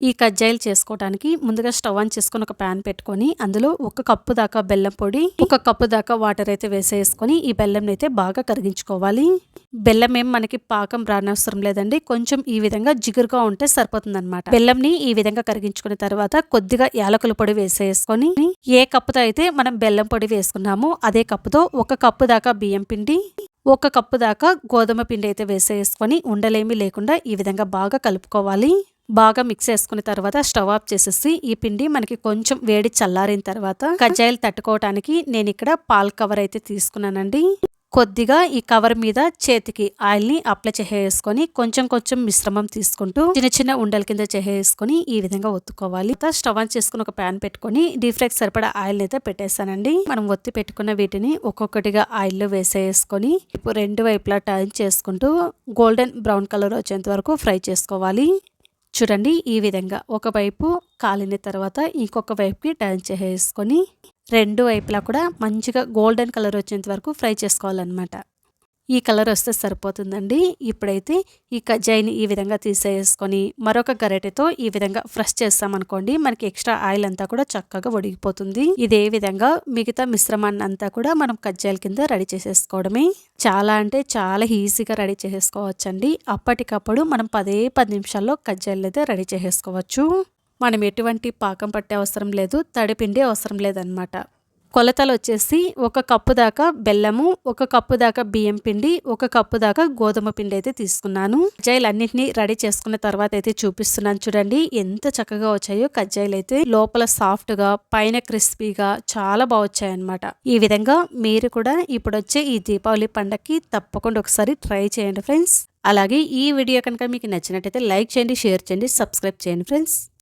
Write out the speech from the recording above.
ఈ కజ్జాయిలు చేసుకోవడానికి ముందుగా స్టవ్ ఆన్ చేసుకొని ఒక ప్యాన్ పెట్టుకొని అందులో ఒక కప్పు దాకా బెల్లం పొడి ఒక కప్పు దాకా వాటర్ అయితే వేసేసుకొని ఈ బెల్లం అయితే బాగా కరిగించుకోవాలి. బెల్లం ఏం మనకి పాకం రానవసరం లేదండి. కొంచెం ఈ విధంగా జిగురుగా ఉంటే సరిపోతుంది అనమాట బెల్లంని ఈ విధంగా కరిగించుకున్న తర్వాత కొద్దిగా యాలకుల పొడి వేసేసుకొని ఏ కప్పుతో అయితే మనం బెల్లం పొడి వేసుకున్నామో అదే కప్పుతో ఒక కప్పు దాకా బియ్యం పిండి ఒక కప్పు దాకా గోధుమ పిండి అయితే వేసేసుకొని ఉండలేమి లేకుండా ఈ విధంగా బాగా కలుపుకోవాలి. బాగా మిక్స్ చేసుకున్న తర్వాత స్టవ్ ఆఫ్ చేసేసి ఈ పిండి మనకి కొంచెం వేడి చల్లారిన తర్వాత కజ్జాయిలు తట్టుకోవటానికి నేను ఇక్కడ పాల్ కవర్ అయితే తీసుకున్నానండి. కొద్దిగా ఈ కవర్ మీద చేతికి ఆయిల్ని అప్లై చేసేసుకొని కొంచెం కొంచెం మిశ్రమం తీసుకుంటూ చిన్న చిన్న ఉండల కింద చేసేసుకొని ఈ విధంగా ఒత్తుకోవాలి. స్టవ్ ఆన్ చేసుకుని ఒక ప్యాన్ పెట్టుకొని డీప్ ఫ్రైకి సరిపడా ఆయిల్ అయితే పెట్టేస్తానండి మనం ఒత్తి పెట్టుకున్న వీటిని ఒక్కొక్కటిగా ఆయిల్లో వేసేసుకొని ఇప్పుడు రెండు వైపులా టర్న్ చేసుకుంటూ గోల్డెన్ బ్రౌన్ కలర్ వచ్చేంత వరకు ఫ్రై చేసుకోవాలి. చూడండి ఈ విధంగా. ఒకవైపు కాలిన తర్వాత ఇంకొక వైపుకి టర్న్ చేసేసుకొని రెండు వైపులా కూడా మంచిగా గోల్డెన్ కలర్ వచ్చేంత వరకు ఫ్రై చేసుకోవాలన్నమాట. ఈ కలర్ వస్తే సరిపోతుందండి. ఇప్పుడైతే ఈ కజ్జాయిని ఈ విధంగా తీసేసుకొని మరొక గరిటెతో ఈ విధంగా ఫ్రెష్ చేస్తామనుకోండి మనకి ఎక్స్ట్రా ఆయిల్ అంతా కూడా చక్కగా ఒడిగిపోతుంది ఇదే విధంగా మిగతా మిశ్రమాన్ని అంతా కూడా మనం కజ్జాయిల కింద రెడీ చేసేసుకోవడమే. చాలా అంటే చాలా ఈజీగా రెడీ చేసేసుకోవచ్చండి. అప్పటికప్పుడు మనం పదే పది నిమిషాల్లో కజ్జాయిలు అయితే రెడీ చేసేసుకోవచ్చు. మనం ఎటువంటి పాకం పట్టే అవసరం లేదు తడిపిండి అవసరం లేదనమాట. కొలతలు వచ్చేసి ఒక కప్పు దాకా బెల్లము ఒక కప్పు దాకా బియ్యం పిండి ఒక కప్పు దాకా గోధుమ పిండి అయితే తీసుకున్నాను. కజ్జాయిలు అన్నింటినీ రెడీ చేసుకున్న తర్వాత అయితే చూపిస్తున్నాను చూడండి ఎంత చక్కగా వచ్చాయో కజ్జాయిలు అయితే. లోపల సాఫ్ట్గా పైన క్రిస్పీగా చాలా బాగా వచ్చాయన్నమాట. ఈ విధంగా మీరు కూడా ఇప్పుడు వచ్చే ఈ దీపావళి పండగకి తప్పకుండా ఒకసారి ట్రై చేయండి ఫ్రెండ్స్. అలాగే ఈ వీడియో కనుక మీకు నచ్చినట్టయితే లైక్ చేయండి షేర్ చేయండి సబ్స్క్రైబ్ చేయండి ఫ్రెండ్స్.